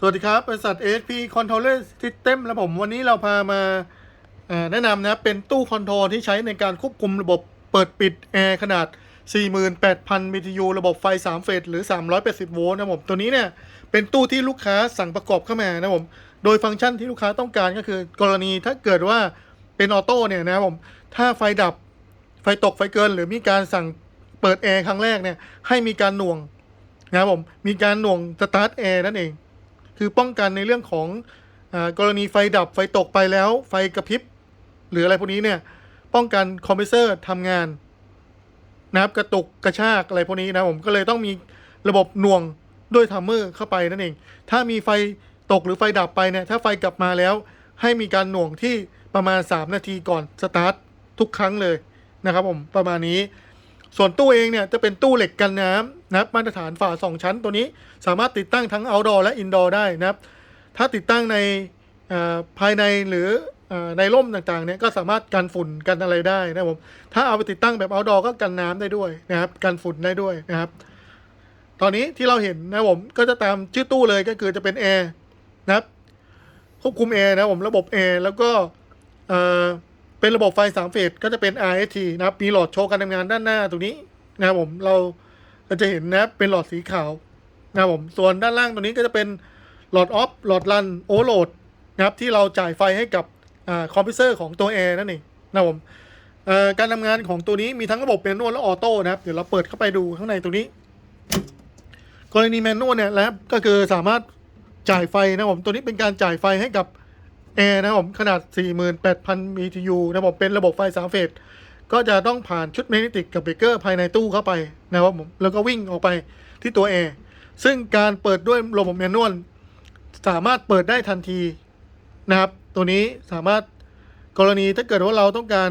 สวัสดีครับ บริษัท ASP Controller System และผมวันนี้เราพามาแนะนำนะเป็นตู้คอนโทรลที่ใช้ในการควบคุมระบบเปิดปิดแอร์ขนาด 48,000 BTU ระบบไฟ 3 เฟสหรือ 380 โวลต์นะผมตัวนี้เนี่ยเป็นตู้ที่ลูกค้าสั่งประกอบเข้ามานะผมโดยฟังก์ชันที่ลูกค้าต้องการก็คือ กรณีถ้าเกิดว่าเป็นออโต้เนี่ยนะผมถ้าไฟดับไฟตกไฟเกิน หรือมีการสั่งเปิดแอร์ครั้งแรกเนี่ยให้มีการหน่วงนะผมมีการหน่วงสตาร์ทแอร์นั่นเอง คือป้องกันในเรื่องของอกรณีไฟดับไฟตกไปแล้ว ไฟกระพริบหรืออะไรพวกนี้เนี่ยป้องกันคอมเพรสเซอร์ทำงานนะครับกระตุกกระชากอะไรพวกนี้นะผมก็เลยต้องมีระบบหน่วงด้วยทัมเมอร์เข้าไปนั่นเอง ถ้ามีไฟตกหรือไฟดับไปเนี่ยถ้าไฟกลับมาแล้ว ให้มีการหน่วงที่ประมาณ 3 นาทีก่อนสตาร์ททุกครั้งเลยนะครับผมประมาณนี้ ส่วนตู้เองเนี่ยจะเป็นตู้เหล็กกันน้ำ นะครับมาตรฐานฝาสองชั้นตัวนี้สามารถติดตั้งทั้ง outdoor และ indoor ได้นะครับ ถ้าติดตั้งในภายในหรืออในร่มต่างๆเนี่ยก็สามารถกันฝุ่นกันอะไรได้นะครับผมถ้าเอาไปติดตั้งแบบ outdoor ก็กันน้ำได้ด้วยนะครับกันฝุ่นได้ด้วยนะครับ ตอนนี้ที่เราเห็นนะผมก็จะตามชื่อตู้เลยก็คือจะเป็นแอร์นะครับควบคุมแอร์นะผมระบบแอร์แล้วก็เอ่อเป็นระบบไฟสามเฟสก็จะเป็น RST นะครับมีหลอดโชว์การทำงานด้านหน้าตรงนี้นะครับผมเรา เราจะเห็นนะครับเป็นหลอดสีขาวนะครับผมส่วนด้านล่างตรงนี้ก็จะเป็นหลอดออฟหลอดรันโอเวอร์โหลดนะครับที่เราจ่ายไฟให้กับอคอมพิวเซอร์ของตัวแอร์นั่นเองนะครับผมการทำงานของตัวนี้มีทั้งระบบเป็นนวลและออโต้นะครับเดี๋ยวเราเปิดเข้าไปดูข้างในตรงนี้ กรณีแมนนวลเนี่ยแล้วก็คือสามารถจ่ายไฟนะครับผมตัวนี้เป็นการจ่ายไฟให้กับแอร์นะครับผมขนาด 48,000 BTU นะครับผมเป็นระบบไฟสามเฟส ก็จะต้องผ่านชุดแมกเนติกกับเบรกเกอร์ภายในตู้เข้าไปนะครับผมแล้วก็วิ่งออกไปที่ตัวแอร์ซึ่งการเปิดด้วยระบบแมนนวลสามารถเปิดได้ทันทีนะครับ ตัวนี้สามารถกรณีถ้าเกิดว่าเราต้องการ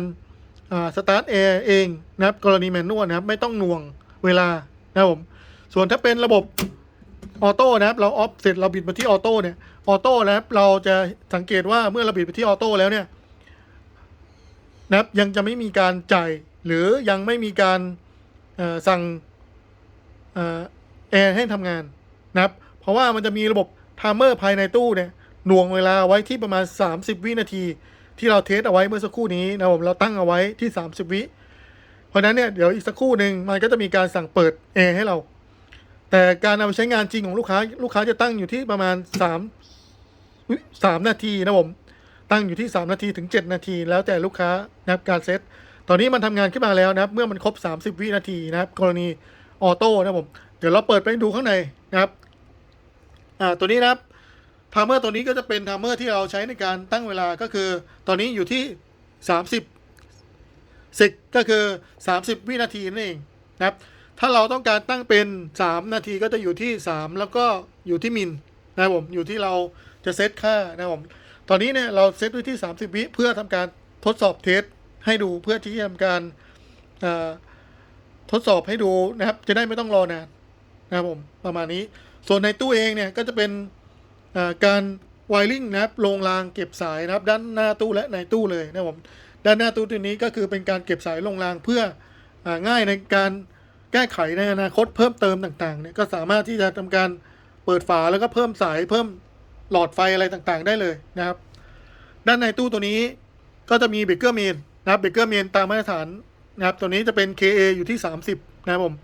สตาร์ทแอร์เองนะครับกรณีแมนนวลนะครับไม่ต้องหน่วงเวลานะครับผมส่วนถ้าเป็นระบบออโต้นะครับเราออฟเสร็จเราบิดมาที่ออโต้เนี่ยออโต้นะครับเราจะสังเกตว่าเมื่อเราบิดไปที่ออโต้แล้วเนี่ย นะครับยังจะไม่มีการจ่ายหรือยังไม่มีการสั่งแอร์ให้ทำงานนะครับ เพราะว่ามันจะมีระบบไทม์เมอร์ภายในตู้เนี่ยหน่วงเวลาไว้ที่ประมาณ 30 วินาที ที่เราเทสเอาไว้เมื่อสักครู่นี้นะผมเราตั้งเอาไว้ที่ 30 วิ เพราะนั้นเนี่ยเดี๋ยวอีกสักครู่หนึ่งมันก็จะมีการสั่งเปิดแอร์ให้เรา แต่การเอาไปใช้งานจริงของลูกค้าลูกค้าจะตั้งอยู่ที่ประมาณ3อุ๊ยสามนาทีนะผม ตั้งอยู่ที่ 3 นาทีถึง 7 นาที แล้วแต่ลูกค้านะครับการเซตตอนนี้มันทำงานขึ้นมาแล้วนะครับ เมื่อมันครบ 30 วินาทีนะครับ กรณีออโต้นะผมเดี๋ยวเราเปิดไปดูข้างในนะครับอ่าตัวนี้นะครับไทม์เมอร์ตัวนี้ก็จะเป็นไทม์เมอร์ที่เราใช้ในการตั้งเวลาก็คือ ตอนนี้อยู่ที่ 30สิกก็คือ 30 วินาทีนั่นเองนะครับ ถ้าเราต้องการตั้งเป็น 3 นาทีก็จะอยู่ที่ 3 แล้วก็อยู่ที่มิลนะครับผมอยู่ที่เราจะเซตค่านะครับผม ตอนนี้เนี่ยเราเซตไว้ที่ 30 วิเพื่อทำการทดสอบเทสให้ดูเพื่อที่จะทำการทดสอบให้ดูนะครับ จะได้ไม่ต้องรอนานนะครับผมประมาณนี้ ส่วนในตู้เองเนี่ยก็จะเป็นการไวริงนะครับลงรางเก็บสายนะครับ ด้านหน้าตู้และในตู้เลยนะครับผมด้านหน้าตู้ตัวนี้ก็คือเป็นการเก็บสายลงรางเพื่ออง่ายในการแก้ไขในอนาคตเพิ่มเติมต่างๆเนี่ยก็สามารถที่จะทำการเปิดฝาแล้วก็เพิ่มสายเพิ่ม หลอดไฟอะไรต่างๆ ได้เลยนะครับ ด้านในตู้ตัวนี้ก็จะมีเบเกอร์เมนนะครับเบเกอร์เมนตามมาตรฐานนะครับตัวนี้จะเป็น KA อยู่ที่ 30 นะครับผม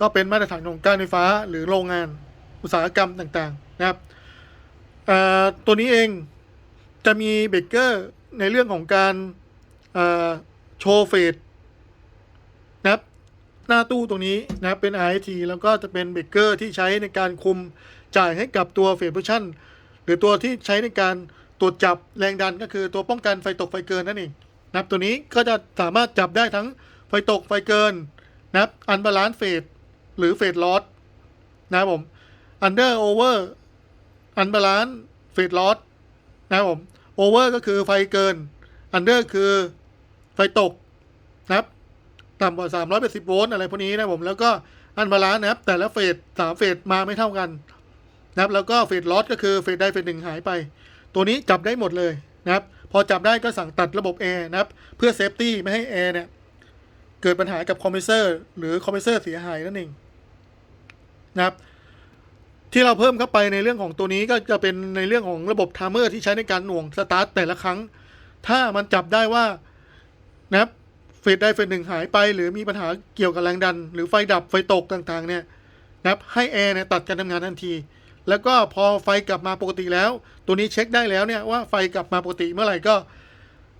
ก็เป็นมาตรฐานของการไฟฟ้าหรือโรงงานอุตสาหกรรมต่างๆนะครับตัวนี้เองจะมีเบเกอร์ในเรื่องของการโชว์เฟสนะครับหน้าตู้ตรงนี้นะครับเป็น RIT แล้วก็จะเป็นเบเกอร์ที่ใช้ในการคุมจ่ายให้กับตัวเฟสโพชั่น รือตัวที่ใช้ในการตรวจจับแรงดันก็คือตัวป้องกันไฟตกไฟเกินนั่นเองนะครับตัวนี้ก็จะสามารถจับได้ทั้งไฟตกไฟเกินนะครับอันบาลานซ์เฟสหรือเฟสลอสนะครับผมอันเดอร์โอเวอร์อันบาลานซ์เฟสลอสนะครับผมโอเวอร์ก็คือไฟเกินอันเดอร์คือไฟตกนะครับต่ำกว่า380โวลต์อะไรพวกนี้นะผมแล้วก็อันบาลานซ์นะครับแต่ละเฟสสามเฟสมาไม่เท่ากัน นะครับแล้วก็เฟสลอสก็คือเฟสใดเฟสหนึ่งหายไป ตัวนี้จับได้หมดเลยนะครับ พอจับได้ก็สั่งตัดระบบแอร์นะครับ เพื่อเซฟตี้ไม่ให้แอร์เนี่ยเกิดปัญหากับคอมเพรสเซอร์หรือคอมเพรสเซอร์เสียหายนั่นเองนะครับ ที่เราเพิ่มเข้าไปในเรื่องของตัวนี้ก็จะเป็นในเรื่องของระบบไทม์เมอร์ที่ใช้ในการหน่วงสตาร์ทแต่ละครั้ง ถ้ามันจับได้ว่านะครับเฟสใดเฟสหนึ่งหายไป หรือมีปัญหาเกี่ยวกับแรงดัน หรือไฟดับไฟตกต่างๆเนี่ยนะครับให้แอร์เนี่ยตัดการทำงานทันที แล้วก็พอไฟกลับมาปกติแล้ว ตัวนี้เช็คได้แล้วเนี่ยว่าไฟกลับมาปกติเมื่อไหร่ก็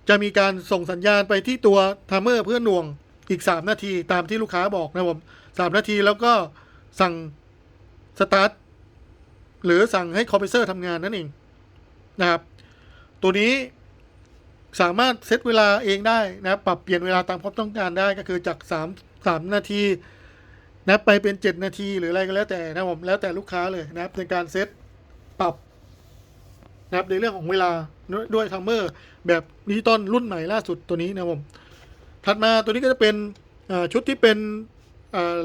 จะมีการส่งสัญญาณไปที่ตัวไทม์เมอร์เพื่อหน่วงอีก 3 นาทีตามที่ลูกค้าบอกนะครับผมสามนาทีแล้วก็สั่งสตาร์ทหรือสั่งให้คอมเพรสเซอร์ทำงานนั่นเองนะครับ ตัวนี้สามารถเซตเวลาเองได้นะปรับเปลี่ยนเวลาตามความต้องการได้ก็คือจาก 3 3 นาที นะไปเป็น 7 นาทีหรืออะไรก็แล้วแต่นะผมแล้วแต่ลูกค้าเลยนะครับในการเซตปรับนะครับในเรื่องของเวลาด้วยทัมเมอร์แบบดิจิตอลรุ่นใหม่ล่าสุดตัวนี้นะผมถัดมาตัวนี้ก็จะเป็นชุดที่เป็น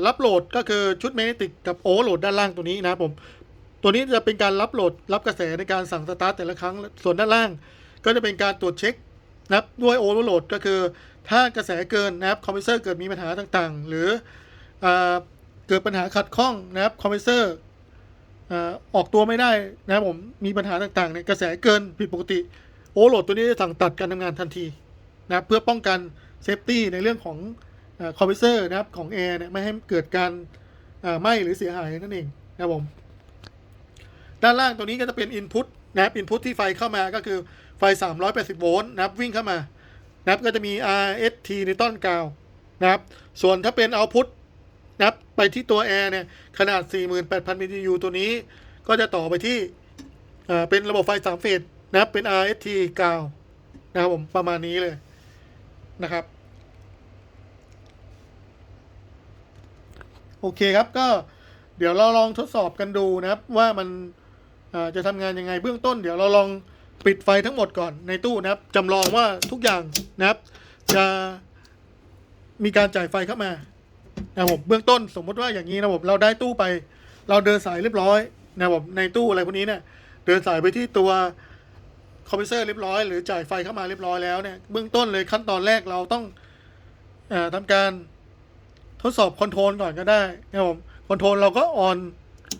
รับโหลดก็คือชุดแมกเนติกกับโอเวอร์โหลดด้านล่างตัวนี้นะผมตัวนี้จะเป็นการรับโหลดรับกระแสในการสั่งสตาร์ทแต่ละครั้งส่วนด้านล่าง ก็จะเป็นการตรวจเช็คนะครับด้วยโอเวอร์โหลดก็คือถ้ากระแสเกินนะครับคอมพรสเซอร์เกิดมีปัญหาต่างๆ หรือ เกิดปัญหาขัดข้องนะครับคอมเพรสเซอร์ออกตัวไม่ได้นะครับผมมีปัญหาต่างๆเนี่ยกระแสเกินผิดปกติโอโหลดตัวนี้จะสั่งตัดการทำงานทันทีนะครับเพื่อป้องกันเซฟตี้ในเรื่องของคอมเพรสเซอร์นะครับของแอร์เนี่ยไม่ให้เกิดการไหม้หรือเสียหายนั่นเองนะครับผมด้านล่างตัวนี้ก็จะเป็น Input นะครับ Input ที่ไฟเข้ามาก็คือไฟ 380 โวลต์นะครับวิ่งเข้ามานะครับก็จะมี RST ในต้นกาวนะครับส่วนถ้าเป็น Output นะครับไปที่ตัว Air เนี่ยขนาด 48,000 BTU ตัวนี้ ก็จะต่อไปที่เป็นระบบไฟ3เฟสนะครับเป็น RST กาวนะครับผมประมาณนี้เลยนะครับ โอเคครับก็เดี๋ยวเราลองทดสอบกันดูนะครับ ว่ามันจะทำงานยังไงเบื้องต้น เดี๋ยวเราลองปิดไฟทั้งหมดก่อนในตู้นะครับจำลองว่าทุกอย่างนะครับ จะมีการจ่ายไฟเข้ามา นะครับผมเบื้องต้นสมมติว่าอย่างนี้นะผมเราได้ตู้ไป เราเดินสายเรียบร้อยนะครับผมในตู้อะไรพวกนี้เนี่ย เดินสายไปที่ตัวคอมพิวเซอร์เรียบร้อยหรือจ่ายไฟเข้ามาเรียบร้อยแล้วเนี่ยเบื้องต้นเลยขั้นตอนแรกเราต้องอาทำการทดสอบคอนโทรลก่อนก็ได้นะครับผมคอนโทรลเราก็ออน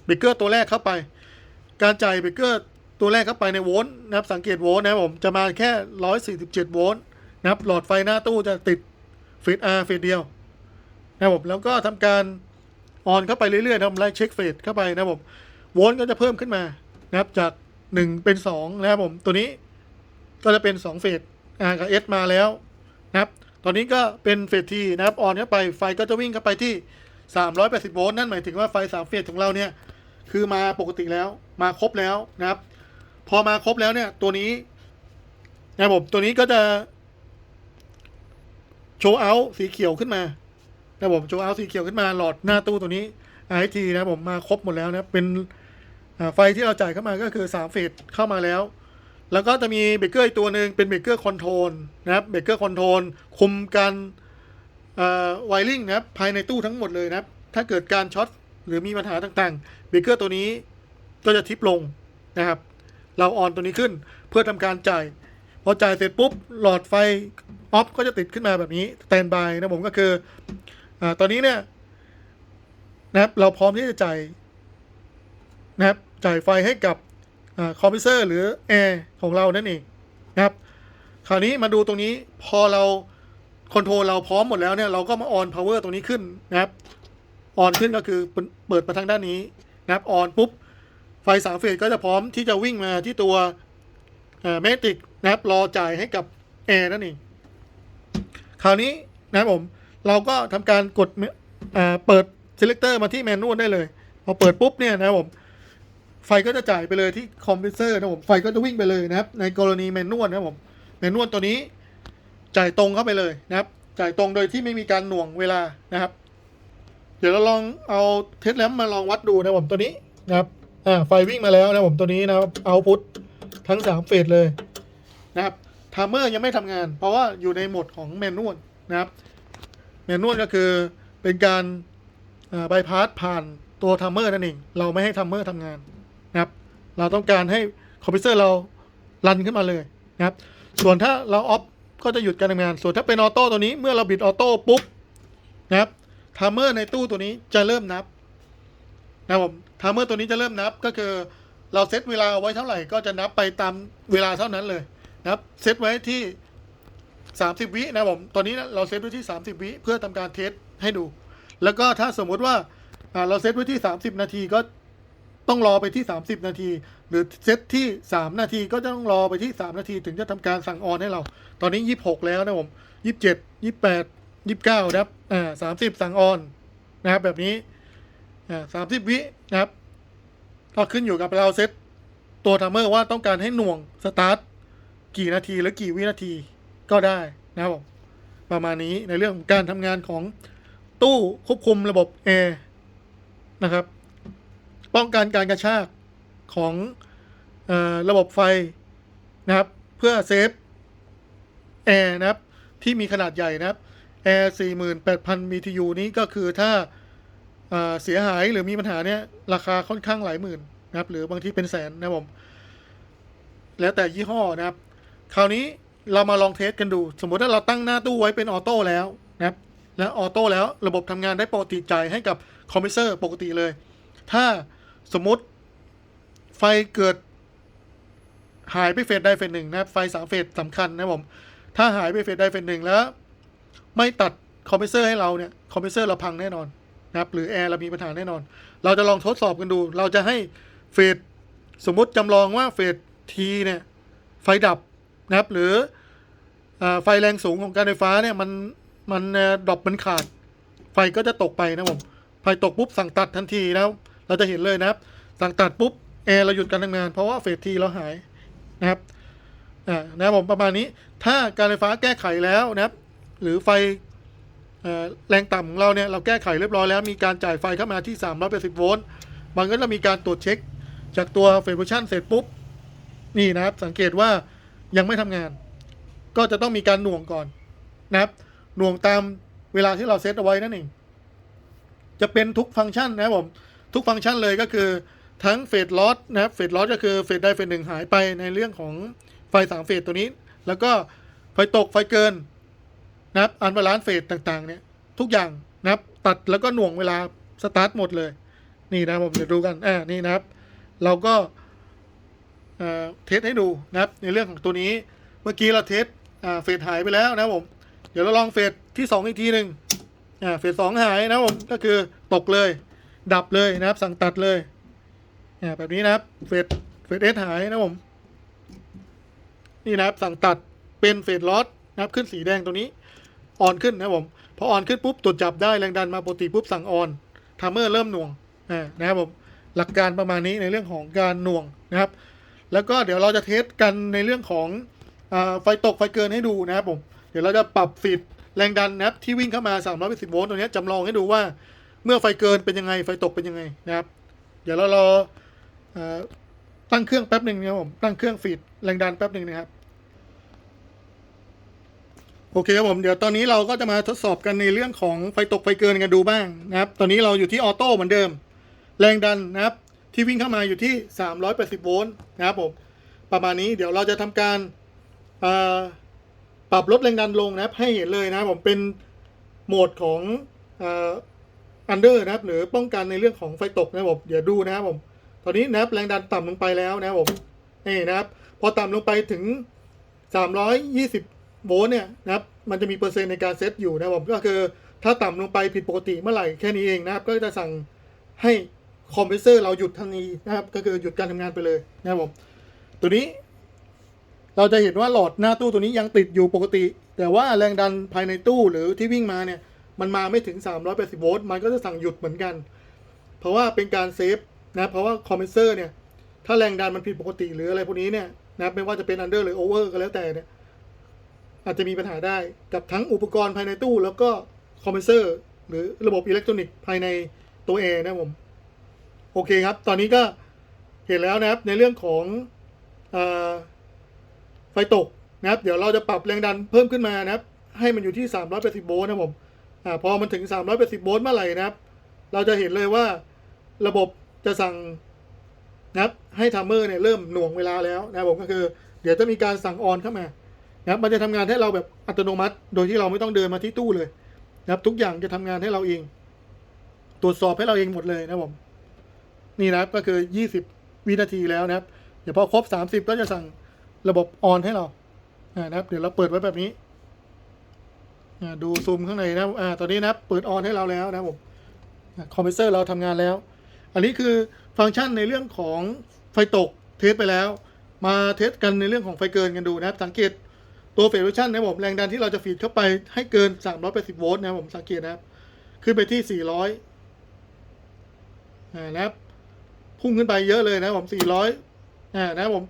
เบรกเกอร์ตัวแรกเข้าไป การจ่ายเบรกเกอร์ตัวแรกเข้าไปในโวลต์นะครับสังเกตโวลต์นะครับผมจะมาแค่ 147 โวลต์นะครับหลอดไฟหน้าตู้จะติดเฟส R เฟสเดียว นะครับผมแล้วก็ทำการออนเข้าไปเรื่อยๆทำไล่เช็คเฟสเข้าไปนะครับผมโวลต์ก็จะเพิ่มขึ้นมานะครับจาก 1 เป็น 2 นะครับผมตัวนี้ก็จะเป็น 2 เฟส R กับ S มาแล้วนะครับ ตอนนี้ก็เป็นเฟสทีนะครับออนเข้าไปไฟก็จะวิ่งเข้าไปที่ 380 โวลต์นั่นหมายถึงว่าไฟ 3 เฟสของเราเนี่ยคือมาปกติแล้วมาครบแล้วนะครับ พอมาครบแล้วเนี่ยตัวนี้นะครับผมตัวนี้ก็จะโชว์เอาสีเขียวขึ้นมา นะผมโชว์เอาสีเขียวขึ้นมาหลอดหน้าตู้ตัวนี้ IT นะผมมาครบหมดแล้วนะเป็นไฟที่เราจ่ายเข้ามาก็คือ3เฟสเข้ามาแล้ว แล้วก็จะมีเบรกเกอร์อีกตัวหนึ่งเป็นเบรกเกอร์คอนโทรลนะครับเบรกเกอร์คอนโทรลคุมการไวริงนะครับภายในตู้ทั้งหมดเลยนะครับ ถ้าเกิดการช็อตหรือมีปัญหาต่างๆเบรกเกอร์ตัวนี้ก็จะทิปลงนะครับ เราออนตัวนี้ขึ้นเพื่อทำการจ่าย พอจ่ายเสร็จปุ๊บหลอดไฟออฟก็จะติดขึ้นมาแบบนี้สแตนบายนะผมก็คือ ตอนนี้เนี่ยนะครับเราพร้อมที่จะจ่ายนะครับจ่ายไฟให้กับคอมพิวเซอร์หรือแอร์ของเรานั่นเองนะครับคราวนี้มาดูตรงนี้พอเราคอนโทรลเราพร้อมหมดแล้วเนี่ยเราก็มาออนพาวเวอร์ตรงนี้ขึ้นนะครับออนขึ้นก็คือเปิดมาทางด้านนี้นะครับออนปุ๊บไฟสามเฟสก็จะพร้อมที่จะวิ่งมาที่ตัวแมติกนะครับรอจ่ายให้กับแอร์นั่นเองคราวนี้นะครับผม เราก็ทำการกดอ่าเปิด selector มาที่แมนนวลได้เลย พอเปิดปุ๊บเนี่ยนะครับผมไฟก็จะจ่ายไปเลยที่คอมเพิวเซอร์นะผมไฟก็จะวิ่งไปเลยนะครับ ในกรณีแมนนวลนะผมแมนนวลตัวนี้จ่ายตรงเข้าไปเลยนะครับ จ่ายตรงโดยที่ไม่มีการหน่วงเวลานะครับ เดี๋ยวเราลองเอาเทสแลมมาลองวัดดูนะผมตัวนี้นะครับอ่าไฟวิ่งมาแล้วนะผมตัวนี้นะครับเอาพุททั้งสามเฟสเลยนะครับไทม์เมอร์ยังไม่ทำงาน เพราะว่าอยู่ในโหมดของแมนนวลนะครับ แมนนวลก็คือเป็นการบายพาสผ่านตัวไทม์เมอร์นั่นเอง เราไม่ให้ไทม์เมอร์ทำงานนะครับ เราต้องการให้คอมพิวเตอร์เรารันขึ้นมาเลยนะครับ ส่วนถ้าเราออฟก็จะหยุดการทำงาน ส่วนถ้าเป็นออโต้ตัวนี้เมื่อเราบิดออโต้ปุ๊บนะครับไทม์เมอร์ในตู้ตัวนี้จะเริ่มนับนะครับผมไทม์เมอร์ตัวนี้จะเริ่มนับก็คือเราเซตเวลาไว้เท่าไหร่ก็จะนับไปตามเวลาเท่านั้นเลยนะครับเซตไว้ที่ 30 วินะครับผมตอนนี้เราเซตไว้ที่ 30 วิเพื่อทำการเทสให้ดู แล้วก็ถ้าสมมุติว่าเราเซตไว้ที่ 30 นาทีก็ต้องรอไปที่ 30 นาที หรือเซตที่ 3 นาทีก็จะต้องรอไปที่ 3 นาที ถึงจะทำการสั่งออนให้เรา ตอนนี้ 26 แล้วนะครับผม 27 28 29นะครับอ่า30 สั่งออนนะครับแบบนี้อ่า30 วินะครับก็ขึ้นอยู่กับเราเซตตัวทัมเมอร์ว่าต้องการให้หน่วงสตาร์ทกี่นาทีหรือกี่วินาที ก็ได้นะครับผมประมาณนี้ในเรื่องของการทำงานของตู้ควบคุมระบบแอร์นะครับ ป้องกันการกระชากของออระบบไฟนะครับ เพื่อเซฟแอร์นะครับ ที่มีขนาดใหญ่นะครับแอร์48,000 BTU นี้ก็คือถ้าเเสียหายหรือมีปัญหาเนี่ยราคาค่อนข้างหลายหมื่นนะครับ หรือบางที่เป็นแสนนะครับผม แล้วแต่ยี่ห้อนะครับ คราวนี้ เรามาลองเทสกันดู สมมติถ้าเราตั้งหน้าตู้ไว้เป็นออโต้แล้วนะครับแล้วออโต้แล้วระบบทำงานได้ปกติใจให้กับคอมเพรสเซอร์ปกติเลย ถ้าสมมติไฟเกิดหายไปเฟสใดเฟสหนึ่งนะครับไฟสามเฟสสำคัญนะผม ถ้าหายไปเฟสใดเฟสหนึ่งแล้ว ไม่ตัดคอมเพรสเซอร์ให้เราเนี่ยคอมเพรสเซอร์เราพังแน่นอนนะครับหรือแอร์เรามีปัญหาแน่นอน เราจะลองทดสอบกันดู เราจะให้เฟสสมมติจำลองว่าเฟสทีเนี่ยไฟดับ นะครับ หรืออไฟแรงสูงของการไฟฟ้าเนี่ยมันมันดรอปมันขาด ไฟก็จะตกไปนะผมไฟตกปุ๊บสั่งตัดทันทีนะเราจะเห็นเลยนะครับ สั่งตัดปุ๊บแอร์เราหยุดการทำงาน เพราะว่าเฟสทีเราหายนะครับอ่านะครับผมประมาณนี้ถ้าการไฟฟ้าแก้ไขแล้วนะครับ หรือไฟแรงต่ำของเราเนี่ยเราแก้ไขเรียบร้อยแล้วมีการจ่ายไฟเข้ามาที่380โวลต์มันก็จะมีการตรวจเช็ค จากตัวเฟสเวอร์ชันเสร็จปุ๊บนี่นะครับ สังเกตว่า ยังไม่ทำงาน ก็จะต้องมีการหน่วงก่อนนะครับ หน่วงตามเวลาที่เราเซตเอาไว้นั่นเอง จะเป็นทุกฟังก์ชันนะครับผม ทุกฟังก์ชันเลยก็คือทั้งเฟสลอสนะครับ เฟสลอสก็คือเฟสใดเฟสหนึ่งหายไปในเรื่องของไฟสามเฟสตัวนี้ แล้วก็ไฟตกไฟเกินนะครับ อันบาลานซ์เฟสต่างๆ เนี่ย ทุกอย่างนะครับ ตัดแล้วก็หน่วงเวลาสตาร์ทหมดเลย นี่นะครับผมเดี๋ยวดูกัน อ่า นี่นะครับ เราก็ เทสให้ดูนะครับในเรื่องของตัวนี้เมื่อกี้เราเทสเฟสหายไปแล้วนะผม เดี๋ยวเราลองเฟสที่สองอีกทีหนึ่งเฟสสองหายนะผมก็คือตกเลย ดับเลยนะครับ สั่งตัดเลยแบบนี้นะครับเฟสเฟสเอสหายนะผม นี่นะครับสั่งตัดเป็นเฟสลอสนะครับขึ้นสีแดงตรงนี้ออนขึ้นนะผมพอออนขึ้นปุ๊บตรวจจับได้แรงดันมาปกติปุ๊บสั่งออนทามเมอร์เริ่มหน่วงนะครับผมหลักการประมาณนี้ในเรื่องของการหน่วงนะครับ แล้วก็เดี๋ยวเราจะเทสกันในเรื่องของอไฟตกไฟเกินให้ดูนะครับผม เดี๋ยวเราจะปรับฟีดแรงดันนะครับที่วิ่งเข้ามา 310 โวลต์ตัวนี้จำลองให้ดูว่าเมื่อไฟเกินเป็นยังไงไฟตกเป็นยังไงนะครับ เดี๋ยวเรารอเออตั้งเครื่องแป๊บหนึ่งนะครับผมตั้งเครื่องฟีดแรงดันแป๊บหนึ่งนะครับโอเคครับผมเดี๋ยวตอนนี้เราก็จะมาทดสอบกันในเรื่องของไฟตกไฟเกินกันดูบ้างนะครับ ตอนนี้เราอยู่ที่ออโต้เหมือนเดิม แรงดันนะครับ ที่วิ่งเข้ามาอยู่ที่ 380 โวลต์นะครับผมประมาณนี้เดี๋ยวเราจะทำการปรับลดแรงดันลงนะครับให้เห็นเลยนะครับผมเป็นโหมดของอันเดอร์นะครับหรือป้องกันในเรื่องของไฟตกนะครับผมเดี๋ยวดูนะครับผมตอนนี้นะครับแรงดันต่ำลงไปแล้วนะครับผมนี่นะครับพอต่ำลงไปถึง 320 โวลต์เนี่ยนะครับมันจะมีเปอร์เซ็นต์ในการเซตอยู่นะครับผมก็คือถ้าต่ำลงไปผิดปกติเมื่อไหร่แค่นี้เองนะครับก็จะสั่งให้ คอมเพรสเซอร์เราหยุดทันทีนะครับก็คือหยุดการทำงานไปเลยนะครับผมตัวนี้ เราจะเห็นว่าหลอดหน้าตู้ตัวนี้ยังติดอยู่ปกติ แต่ว่าแรงดันภายในตู้หรือที่วิ่งมาเนี่ยมันมาไม่ถึง 380 โวลต์มันก็จะสั่งหยุดเหมือนกัน เพราะว่าเป็นการเซฟนะเพราะว่าคอมเพรสเซอร์เนี่ยถ้าแรงดันมันผิดปกติหรืออะไรพวกนี้เนี่ยนะไม่ว่าจะเป็นอันเดอร์หรือโอเวอร์ก็แล้วแต่เนี่ยอาจจะมีปัญหาได้กับทั้งอุปกรณ์ภายในตู้ แล้วก็คอมเพรสเซอร์หรือระบบอิเล็กทรอนิกส์ภายในตัวแอร์นะครับผม โอเคครับ ตอนนี้ก็เห็นแล้วนะครับในเรื่องของอไฟตกนะครับ เดี๋ยวเราจะปรับแรงดันเพิ่มขึ้นมานะครับ ให้มันอยู่ที่ 380 โวลต์นะผมอพอมันถึง 380 โวลต์เมื่อไหร่นะครับ เราจะเห็นเลยว่าระบบจะสั่งนะครับให้ทัมเมอร์เนี่ยเริ่มหน่วงเวลาแล้วนะครับผมก็คือ เดี๋ยวจะมีการสั่งออนเข้ามานะครับมันจะทำงานให้เราแบบอัตโนมัติ โดยที่เราไม่ต้องเดินมาที่ตู้เลยนะครับ ทุกอย่างจะทำงานให้เราเอง ตรวจสอบให้เราเองหมดเลยนะผม นี่นะครับก็คือ 20 วินาทีแล้วนะครับ เดี๋ยวพอครบ 30 ก็จะสั่งระบบออนให้เรานะครับ เดี๋ยวเราเปิดไว้แบบนี้ดูซูมข้างในนะครับอ่าตอนนี้นะครับเปิดออนให้เราแล้วนะครับผมคอมเพรสเซอร์เราทำงานแล้ว อันนี้คือฟังก์ชันในเรื่องของไฟตกเทสไปแล้ว มาเทสกันในเรื่องของไฟเกินกันดูนะครับ สังเกตตัวเฟรชั่นนะครับผมแรงดันที่เราจะฟีดเข้าไปให้เกิน 380 โวลต์นะครับผมสังเกตนะครับ ขึ้นไปที่ 400อ่านะครับ พุ่งขึ้นไปเยอะเลยนะครับผม400อ่านะครับผม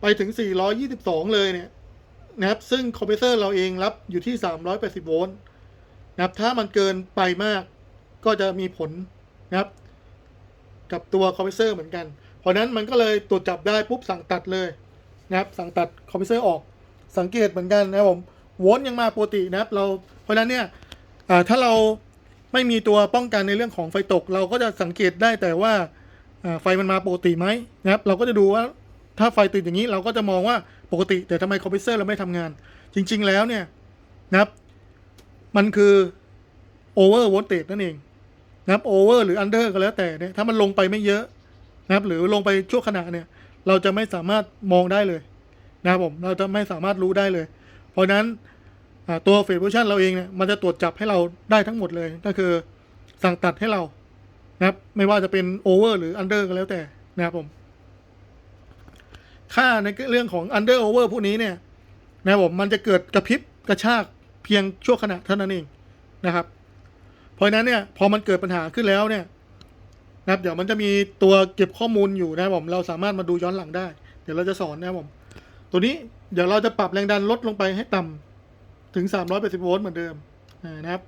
ไปถึง422เลยเนี่ยนะครับ ซึ่งคอมเพรสเซอร์เราเองรับอยู่ที่380โวลต์นะครับ ถ้ามันเกินไปมากก็จะมีผลนะครับ กับตัวคอมเพรสเซอร์เหมือนกัน เพราะนั้นมันก็เลยตรวจจับได้ปุ๊บสั่งตัดเลยนะครับ สั่งตัดคอมเพรสเซอร์ออก สังเกตเหมือนกันนะครับผมโวลต์ยังมาปกตินะครับ เรา เพราะนั้นเนี่ยถ้าเราไม่มีตัวป้องกันในเรื่องของไฟตก เราก็จะสังเกตได้แต่ว่า ไฟมันมาปกติไหมนะครับเราก็จะดูว่าถ้าไฟติดอย่างนี้เราก็จะมองว่าปกติ แต่ทำไมคอมเพรสเซอร์เราไม่ทำงาน จริง ๆ แล้วเนี่ยนะครับ มันคือโอเวอร์โวลเตจนั่นเองนะครับโอเวอร์หรืออันเดอร์ก็แล้วแต่เนี่ยถ้ามันลงไปไม่เยอะนะครับหรือลงไปชั่วขณะเนี่ยเราจะไม่สามารถมองได้เลยนะครับผมเราจะไม่สามารถรู้ได้เลย เพราะนั้นตัวเฟซ e ชันเราเองเนี่ยมันจะตรวจจับให้เราได้ทั้งหมดเลยก็คือสั่งตัดให้เรา นะครับ ไม่ว่าจะเป็นโอเวอร์หรืออันเดอร์ก็แล้วแต่นะครับผม ค่าในเรื่องของอันเดอร์โอเวอร์พวกนี้เนี่ย นะครับผมมันจะเกิดกระพริบกระชากเพียงชั่วขณะเท่านั้นเองนะครับ เพราะนั้นเนี่ยพอมันเกิดปัญหาขึ้นแล้วเนี่ยนะครับเดี๋ยวมันจะมีตัวเก็บข้อมูลอยู่นะครับผมเราสามารถมาดูย้อนหลังได้ เดี๋ยวเราจะสอนนะครับผม ตัวนี้เดี๋ยวเราจะปรับแรงดันลดลงไปให้ต่ำถึง 380 โวลต์เหมือนเดิมนะครับ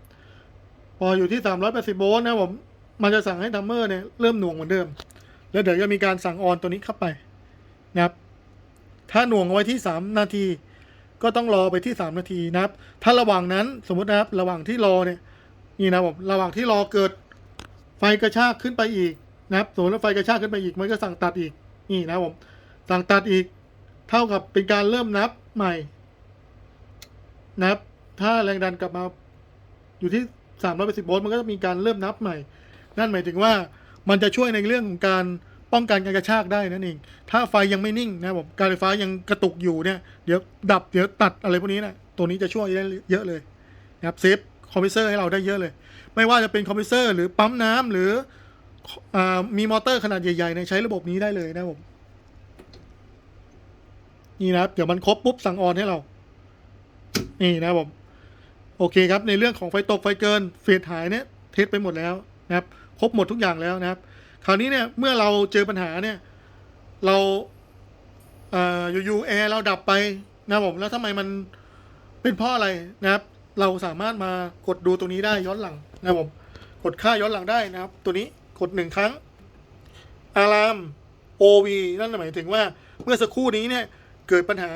พออยู่ที่ 380 โวลต์นะครับผม มันจะสั่งให้ทัมเมอร์เนี่ยเริ่มหน่วงเหมือนเดิม แล้วเดี๋ยวจะมีการสั่งออนตัวนี้เข้าไปนะครับ ถ้าหน่วงเอาไว้ที่ 3 นาที ก็ต้องรอไปที่ 3 นาทีนะครับ ถ้าระหว่างนั้นสมมตินะครับระหว่างที่รอเนี่ยนี่นะผมระหว่างที่รอเกิดไฟกระชากขึ้นไปอีกนะครับสมมติว่าไฟกระชากขึ้นไปอีกมันก็สั่งตัดอีกนี่นะผมสั่งตัดอีกเท่ากับเป็นการเริ่มนับใหม่นะครับ ถ้าแรงดันกลับมาอยู่ที่380โวลต์มันก็จะมีการเริ่มนับใหม่ นั่นหมายถึงว่ามันจะช่วยในเรื่องของการป้องกันการกระชากได้นั่นเอง ถ้าไฟยังไม่นิ่งนะครับผมการไฟฟ้ายังกระตุกอยู่เนี่ย เดี๋ยวดับเดี๋ยวตัดอะไรพวกนี้นะตัวนี้จะช่วยได้เยอะเลยนะครับเซฟคอมเพรสเซอร์ให้เราได้เยอะเลย ไม่ว่าจะเป็นคอมเพรสเซอร์หรือปั๊มน้ำหรืออมีมอเตอร์ขนาดใหญ่ๆเนี่ยใช้ระบบนี้ได้เลยนะครับผมนี่นะครับเดี๋ยวมันครบปุ๊บสั่งออนให้เรา นี่นะครับผมโอเคครับในเรื่องของไฟตกไฟเกินเฟสหายเนี่ยเทสไปหมดแล้วนะครับ ครบหมดทุกอย่างแล้วนะครับ คราวนี้เนี่ยเมื่อเราเจอปัญหาเนี่ยเราเอ่ออยู่ๆแอร์เราดับไปนะผมแล้วทำไมมันเป็นเพราะอะไรนะครับ เราสามารถมากดดูตรงนี้ได้ย้อนหลังนะผมกดค่าย้อนหลังได้นะครับ ตัวนี้กดหนึ่งครั้งอาราม OV นั่นหมายถึงว่าเมื่อสักครู่นี้เนี่ยเกิดปัญหา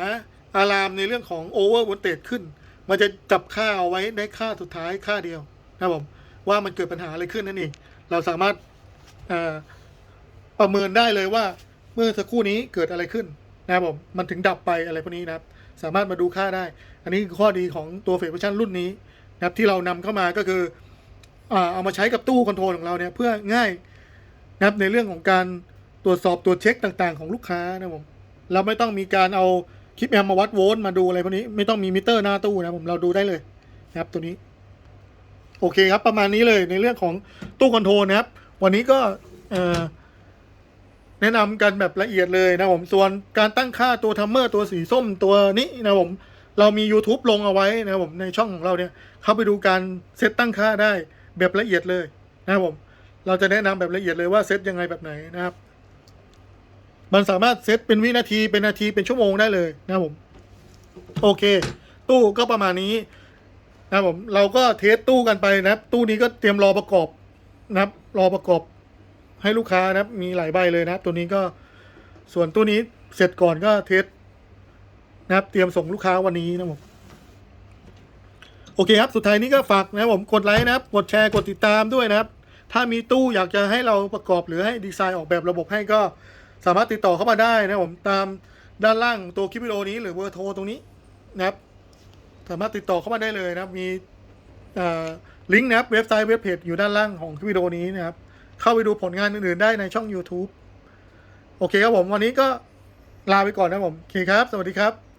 อารามในเรื่องของ over voltage ขึ้น มันจะจับค่าเอาไว้ได้ค่าสุดท้ายค่าเดียวนะครับผมว่ามันเกิดปัญหาอะไรขึ้นนั่นเอง เราสามารถประเมินได้เลยว่าเมื่อสักครู่นี้เกิดอะไรขึ้นนะครับผมมันถึงดับไปอะไรพวกนี้นะครับ สามารถมาดูค่าได้ อันนี้คือข้อดีของตัวเฟรชั่นรุ่นนี้นะครับที่เรานำเข้ามาก็คือเอามาใช้กับตู้คอนโทรลของเราเนี่ยเพื่อง่ายนะครับในเรื่องของการตรวจสอบตรวจเช็คต่างๆ ของลูกค้านะครับผมเราไม่ต้องมีการเอาคลิปแอมมาวัดโวลต์มาดูอะไรพวกนี้ไม่ต้องมีมิเตอร์หน้าตู้นะผมเราดูได้เลยนะครับตัวนี้ โอเคครับ ประมาณนี้เลยในเรื่องของตู้คอนโทรลนะครับ วันนี้ก็แนะนำกันแบบละเอียดเลยนะผมส่วนการตั้งค่าตัวทัมเมอร์ตัวสีส้มตัวนี้นะผมเรามี YouTube ลงเอาไว้นะผมในช่องของเราเนี่ยเข้าไปดูการเซตตั้งค่าได้แบบละเอียดเลยนะครับผมเราจะแนะนำแบบละเอียดเลยว่าเซตยังไงแบบไหนนะครับ มันสามารถเซตเป็นวินาทีเป็นนาทีเป็นชั่วโมงได้เลยนะครับผม โอเค ตู้ก็ประมาณนี้ นะครับผมเราก็เทสตู้กันไปนะครับ ตู้นี้ก็เตรียมรอประกอบนะครับ รอประกอบให้ลูกค้านะครับ มีหลายใบเลยนะครับ ตัวนี้ก็ส่วนตู้นี้เสร็จก่อนก็เทสนะครับ เตรียมส่งลูกค้าวันนี้นะผมโอเคครับ สุดท้ายนี้ก็ฝากนะครับผมกดไลค์นะครับ กดแชร์กดติดตามด้วยนะครับ ถ้ามีตู้อยากจะให้เราประกอบหรือให้ดีไซน์ออกแบบระบบให้ก็สามารถติดต่อเข้ามาได้นะผมตามด้านล่างตัวคลิปวิดีโอนี้หรือเบอร์โทรตรงนี้นะครับ สามารถติดต่อเข้ามาได้เลยนะครับ มีลิงก์นะครับเว็บไซต์เว็บเพจอยู่ด้านล่างของวิดีโอนี้นะครับ เข้าไปดูผลงานอื่นๆได้ในช่อง YouTube โอเคครับผม วันนี้ก็ลาไปก่อนนะผม โอเคครับ สวัสดีครับ